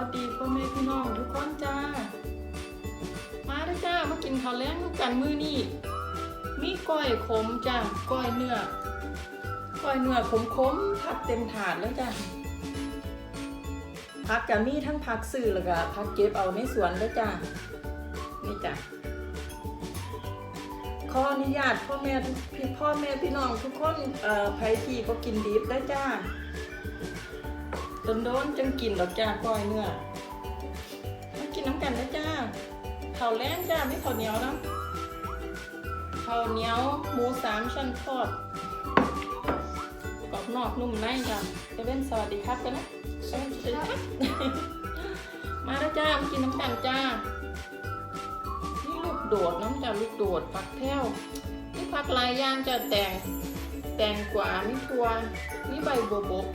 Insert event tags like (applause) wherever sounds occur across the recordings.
วัสดีพ่อแม่พี่น้องทุกคนจ้า มาด้อจ้ามากินข้าวแล้งกันมื้อนี้มีก้อยขมจ้าก้อยเนื้อก้อยเนื้อขมขมผัดเต็มถาดแล้วจ้าผักกะมีทั้งผักซื้อแล้วก็ผักเก็บเอาในสวนแล้วจ้านี่จ้าขออนุญาตพ่อแม่พี่พ่อแม่พี่น้องทุกคนเอ่อไผที่ก็กินดิบได้จ้า โดนโดนจังกินดอกจ้าก้อยเนื้อมากินน้ำกันนะจ้าข้าวแล้งจ้าไม่ข้าวเหนียวนะข้าวเหนียวหมูสามชั้นทอดกรอบนอกนุ่มในจ้าเซเว่นสวัสดีครับกันนะเซเว่นสวัสดีครับมาแล้วจ้ามากินน้ำกันจ้านี่ลูกโดดน้ำจะลูกโดดผักแพ้วนี่ผักลายย่างจะแตงแตงกวามีตัวนี่ใบบัวบก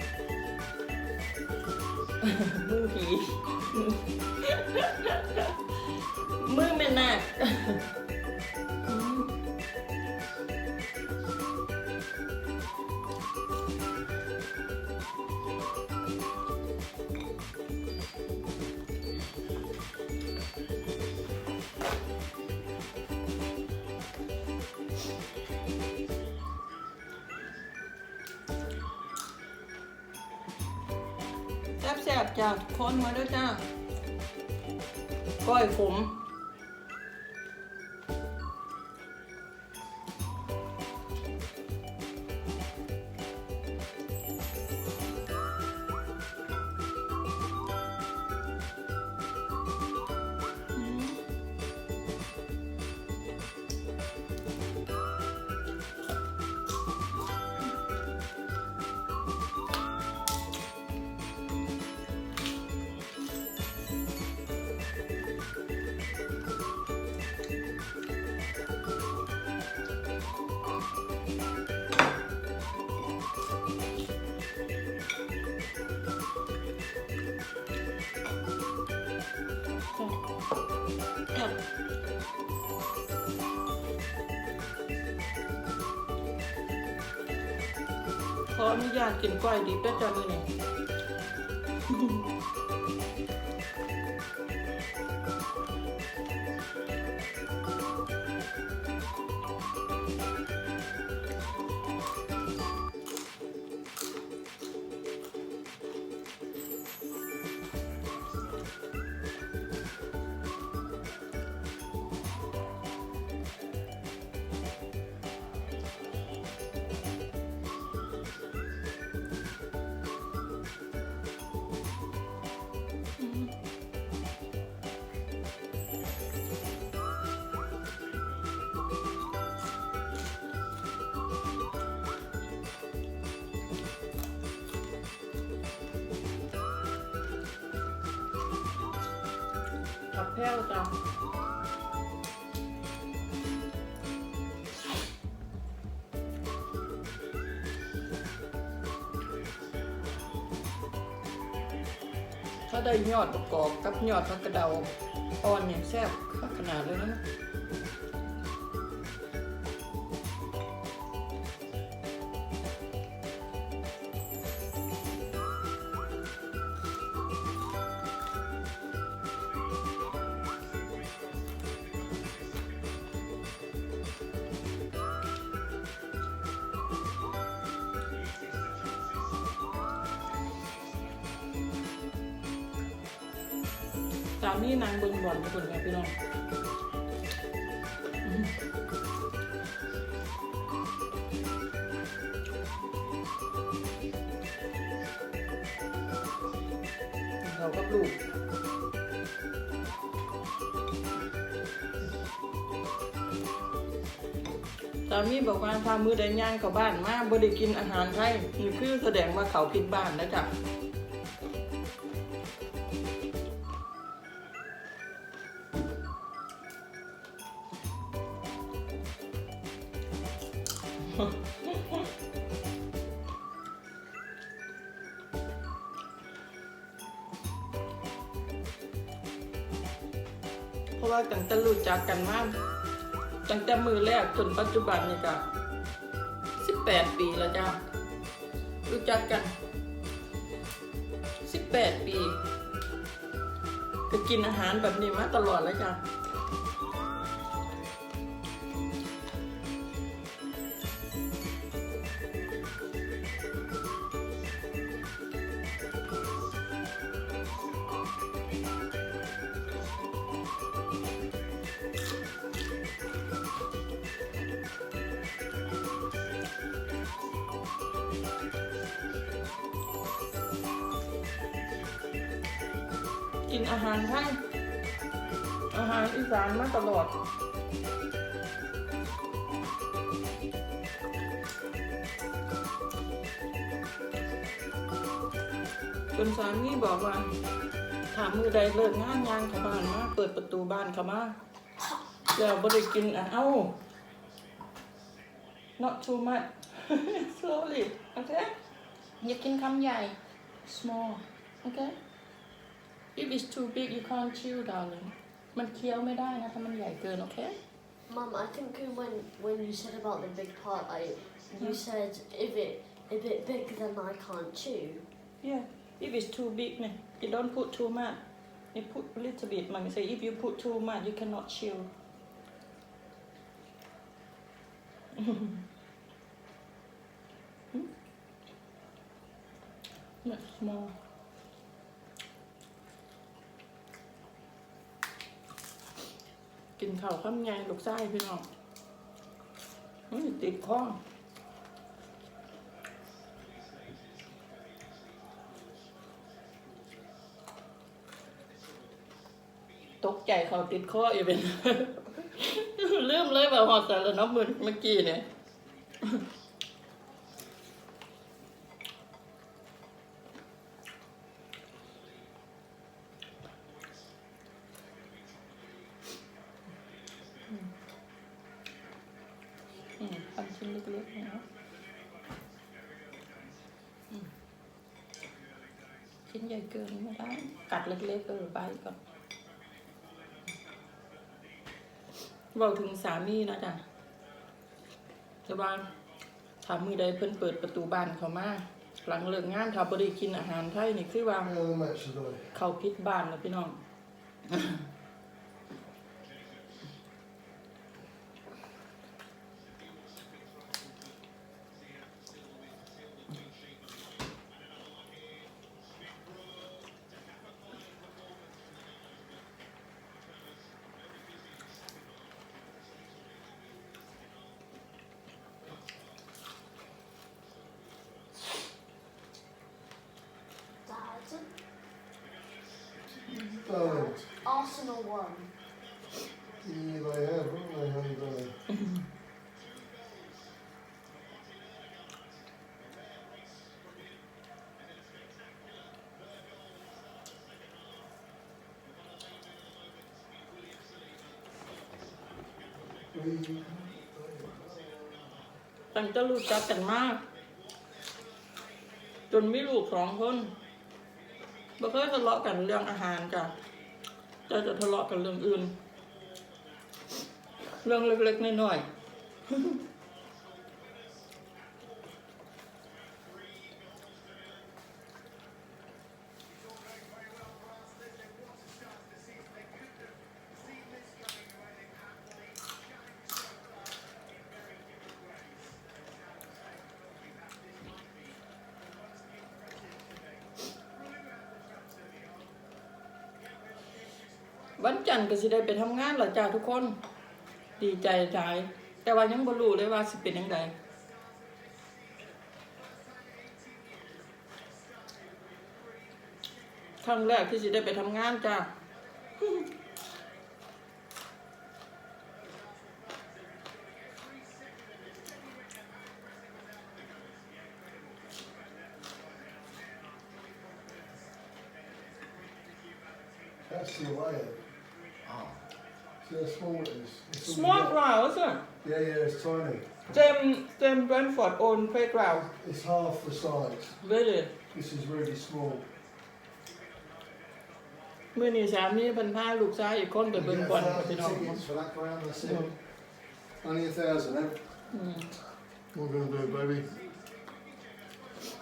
มือผีมือแม่นาค แซ่บจ้าทุกคนมาด้วยจ้าก้อยขม จ้ะขออนุญาตกินก้อยดิบด้วยจ้ามือนี่ แพ้วจ้าถ้าได้ยอดประกอบกับยอดพักกระเดาอ่อนเนี่ยแซ่บขนาดเลยนะ ตามีนางเบิงบอลทุกคนครับพี่น้องเรากับลูกสามีบอกว่าพามือเดินย่างกับบ้านมาบ่ได้กินอาหารไทยนี่คือแสดงว่าเขาผิดบ้านแล้วจ้ะ จักกันมาตั้งแต่มือแรกจนปัจจุบันนี่ก็สิบแปดปีแล้วจ้ารู้จักกันสิบแปดปี ก็กินอาหารแบบนี้มาตลอดแลยจ้ะ กินอาหารทั้งอาหารอีสานมาตลอดจนสามีบอกว่าถามมือใดเลิกงานยางเขาบ้านมาเปิดประตูบ้านเขามาแล้วบ่ได้กินอะเอ้า not too much slowly okay อย่ากินคำใหญ่ small okay if it's too big you can't chew darling มันเคี้ยวไม่ได้นะถ้ามันใหญ่เกิน โอเค Mum, I think when when you said about the big part, I you said if it if it big then I can't chew. yeah if it's too big เนี่ย you don't put too much you put a little bit มัน say if you put too much you cannot chew (laughs) not small กินข้าวข้ามไงลูกไส้พี่น้องอติดข้อตกใจเขาติดข้ออีกเป็นลืมเลยแบบหอดสารน้ำมือเมื่อกี้เนี่ย อืมทำชิ้นเล็กๆนะอืมชิ้น ใหญ่เกินไม่ได้ กัดเล็กๆเออไปก่อนบอกถึงสามีนะจ๊ะแต่ว่าถามมือใดเพิ่นเปิดประตูบ้านเขามาหลังเลิกงานถ้าบ่ได้กินอาหารไทยนี่คือว่า How much is it? เขาพิษบ้านนะพี่น้อง ตั้งแต่รู้จักกันมาก จนมีลูกสองคนบ่เคยทะเลาะกันเรื่องอาหารจ้ะจะจะทะเลาะกันเรื่องอื่น เรื่องเล็กๆน้อยๆ ก็สิได้ไปทำงานหล่ะจ้าทุกคน ดีใจใจแต่ว่ายังบ่รู้เลยว่าสิเป็นยังไงครั้งแรกที่สิได้ไปทำงานจ้า that's the way. Oh, See how small it is? It's all small wet. Ground isn't it Yeah, yeah, it's tiny. same same Brentford own playground It's half the size. really This is really small. มื่อนี้สามีเพิ่นพาลูกชายอีกคนไป You เบิ่ง get บอ a ลกับพี่ thousand น้อง tickets for that ground, that's Mm. it. Only a thousand, eh? อืม What we gonna do, baby?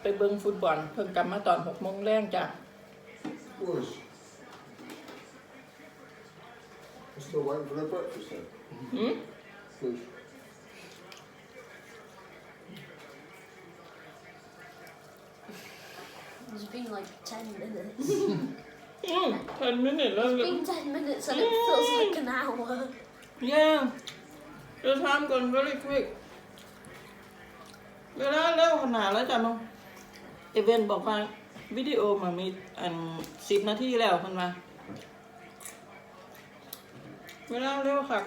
ไปเบิ่งฟุตบอลเพิ่งกลับมาตอนหกโมงแรงจ้ะ Was. We're still waiting for their breakfast then. หืม Good. It's been like 10 minutes. อืมทันไม่เห็นแล้ว It's been 10 minutes and it feels like an hour. Yeah the time gone very quick เวลาเร็วขนาดแล้วจ้ะน้องเอเวนบอกว่าวิดีโอมามีอันสิบนาทีแล้วเพันมา เวลาเร็วค่ะ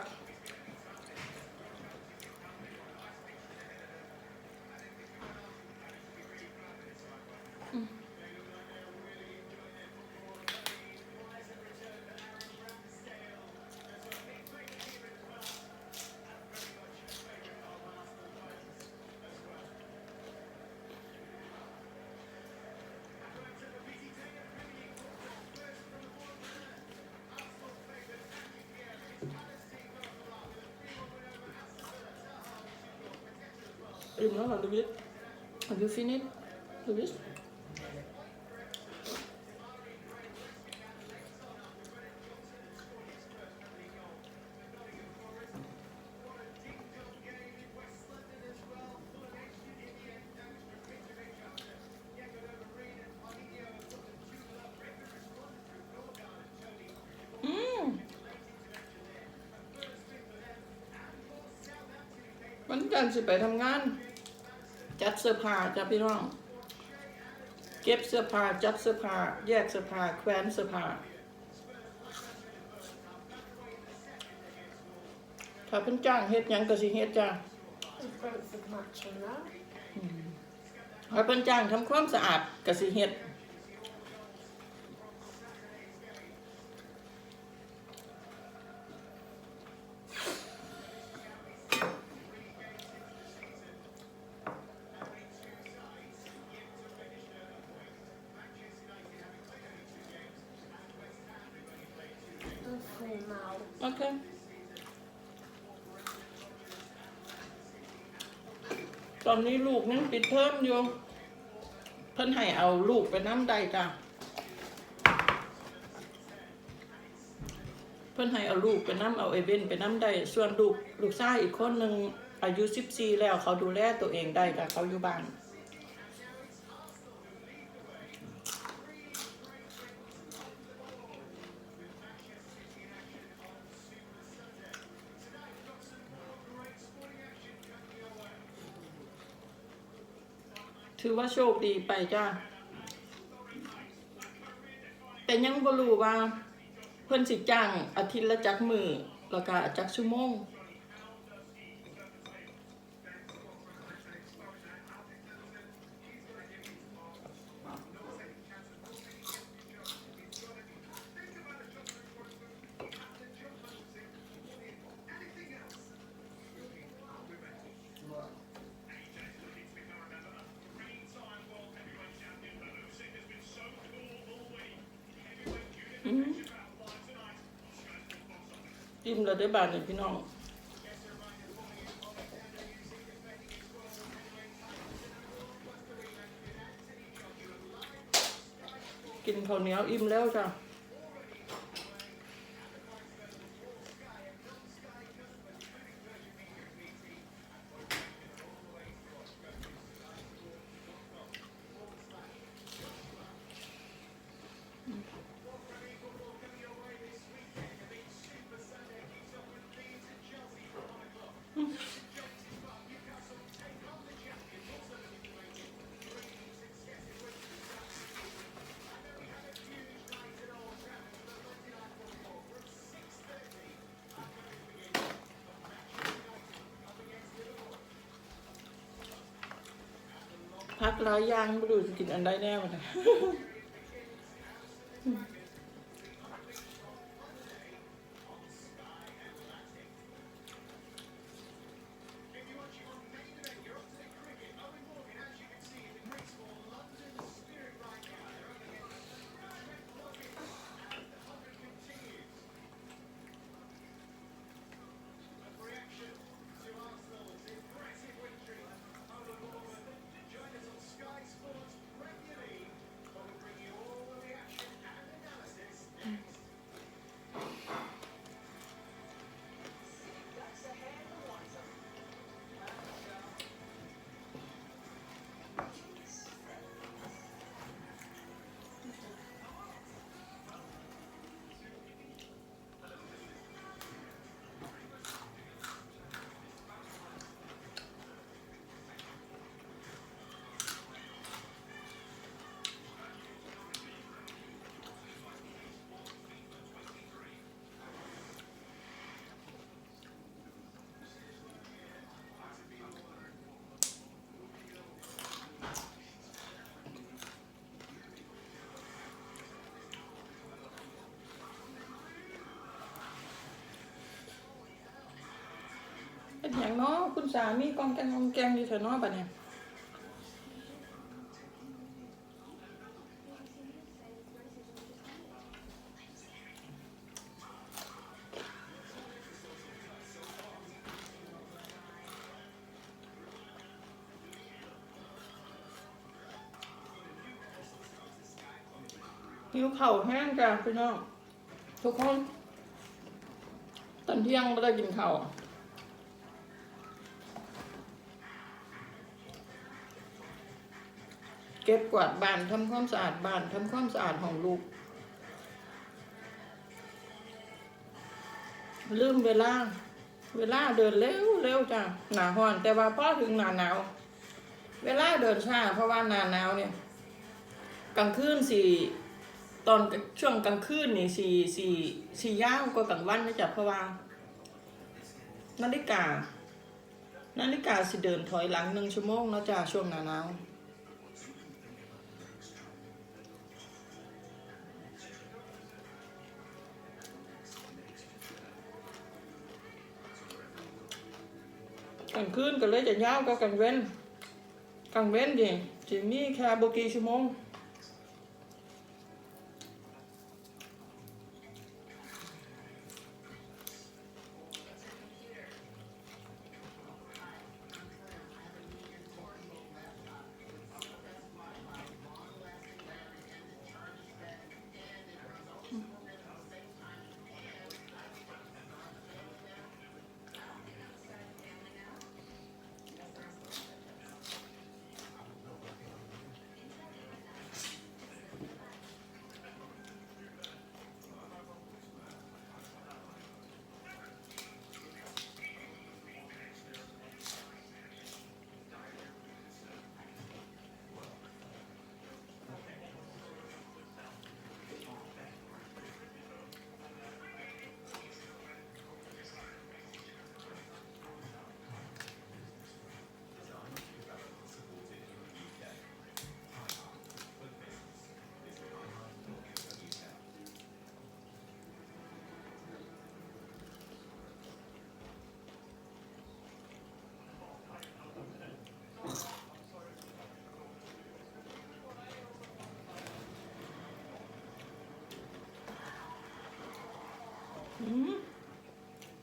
อิ่มแล้วเหรอลูวิส Have you finished ลูวิสอืมวันจั จัดเสื้อผ้าจ้ะพี่น้อง เก็บเสื้อผ้าจัดเสื้อผ้าแยกเสื้อผ้าแขวนเสื้อผ้าถ้าเพิ่นจ้างเฮ็ดหยังก็สิเฮ็ดจ้ะ Is Brentford match on that? ถ้าเพิ่นจ้างทำความสะอาดก็สิเฮ็ด I'm full now. โอเคตอนนี้ลูกยังปิดเทอมอยู่ เพิ่นให้เอาลูกไปน้ำใดจ้ะ เพิ่นให้เอาลูกไปน้ำเอาไอเบนไปน้ำใดส่วนลูกลูกชายอีกคนหนึ่งอายุสิบสี่แล้วเขาดูแลตัวเองได้จ้ะเขาอยู่บ้าน ถือว่าโชคดีไปจ้าแต่ยังบ่รู้ว่า เพิ่นสิจ้างอาทิตย์ละจักมือแล้วก็จักชั่วโมง อืม อิ่มแล้วได้บาทเลยพี่น้องกินข้าวเหนียวอิ่มแล้วจ้ะ พักหลายอย่างไม่รู้จะกินอันใดแน่วันนี้ อย่างเน้อคุณสามีกองแกงกองแกงอยู่เถอะเน้อบัดเนี่ยหิวเข่าแห้งจ้ะพี่น้องทุกคนตอนเที่ยงไม่ได้กินข้าวอะ เก็บกวาดบ้านทำความสะอาดบ้านทำความสะอาดของลูก ลืมเวลา เวลาเดินเร็วเร็วจ้ะหนาห้อน แต่ว่าพอถึงหนาหนาว เวลาเดินช้าเพราะว่าหนาหนาวเนี่ย กลางคืนสี่ตอนช่วงกลางคืนนี่สี่สี่สี่ย่าวกว่ากลางวันนะจ๊ะเพราะว่านาฬิกานาฬิกาสิเดินถอยหลังหนึ่งชั่วโมงแล้วจ้ะช่วงหนาหนาว กลางคืนก็เลยจะยาวก็กลางเว้นกลางเว้นดิจะมีแค่บกี่ชั่วโมง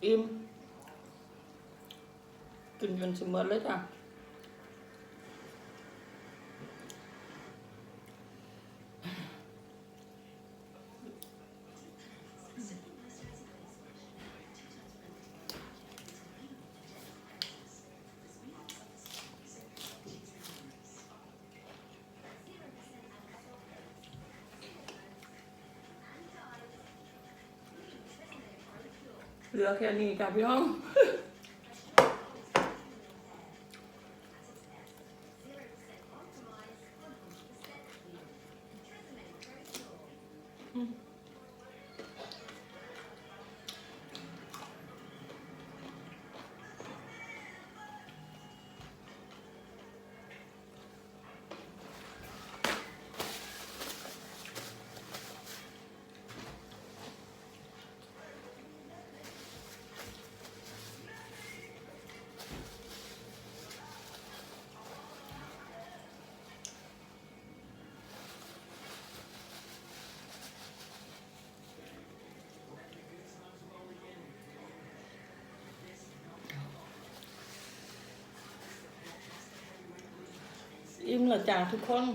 อิ่มกินจนเเหลือแค่นี้ค่ะพี่น้อง อิ่มและจ้ะทุกคน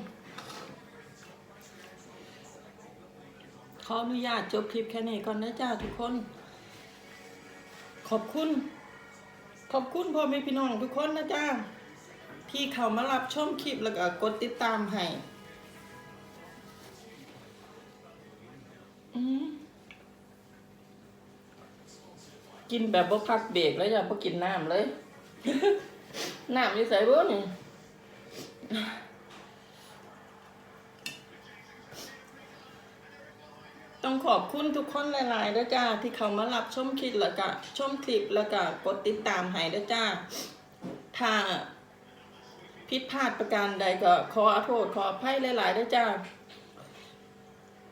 ขออนุญาตจบคลิปแค่นี้ก่อนนะจ้าทุกคน ขอบคุณ ขอบคุณพ่อแม่พี่น้องทุกคนนะจ้าที่เข้ามารับชมคลิปแล้วก็กดติดตามให้กินแบบบ่พักเบรกแล้วจ้ะบ่กินน้ำเลย น้ำอยู่ใส่บ่นี่ ต้องขอบคุณทุกคนหลายๆด้วยจ้า ที่เขามารับชมคลิปแล้วก็ชมคลิปแล้วก็กดติดตามให้ด้วยจ้า ถ้าผิดพลาดประการใดก็ขออโทษขออภัยหลายๆด้วยจ้า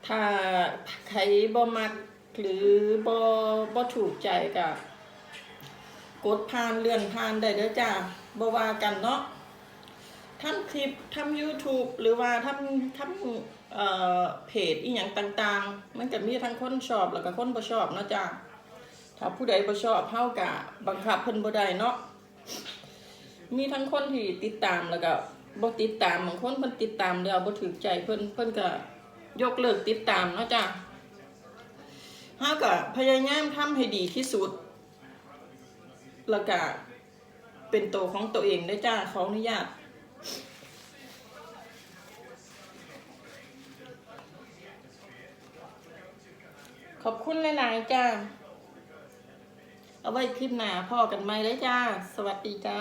ถ้าใครบ่มักหรือบ่บ่ถูกใจก็กดผ่านเลื่อนผ่านได้ด้อจ้าบ่ว่ากันเนาะ ทำคลิปทำ YouTube หรือว่าทำทำเอ่อเพจอีหยังต่างๆ มันก็มีทั้งคนชอบแล้วก็คนบ่ชอบเนาะจ้าถ้าผู้ใดบ่ชอบเฮาก็บังคับเพิ่นบ่ได้เนาะมีทั้งคนที่ติดตามแล้วก็บ่ติดตามบางคนเพิ่นติดตามแล้วบ่ถูกใจเพิ่นเพิ่นก็ยกเลิกติดตามเนาะจ้าเฮาก็พยายามทำให้ดีที่สุด แล้วก็เป็นตัวของตัวเองได้จ้าขออนุญาต ขอบคุณหลายๆจ้า เอาไว้คลิปหน้าพ่อกันไหมได้จ้า สวัสดีจ้า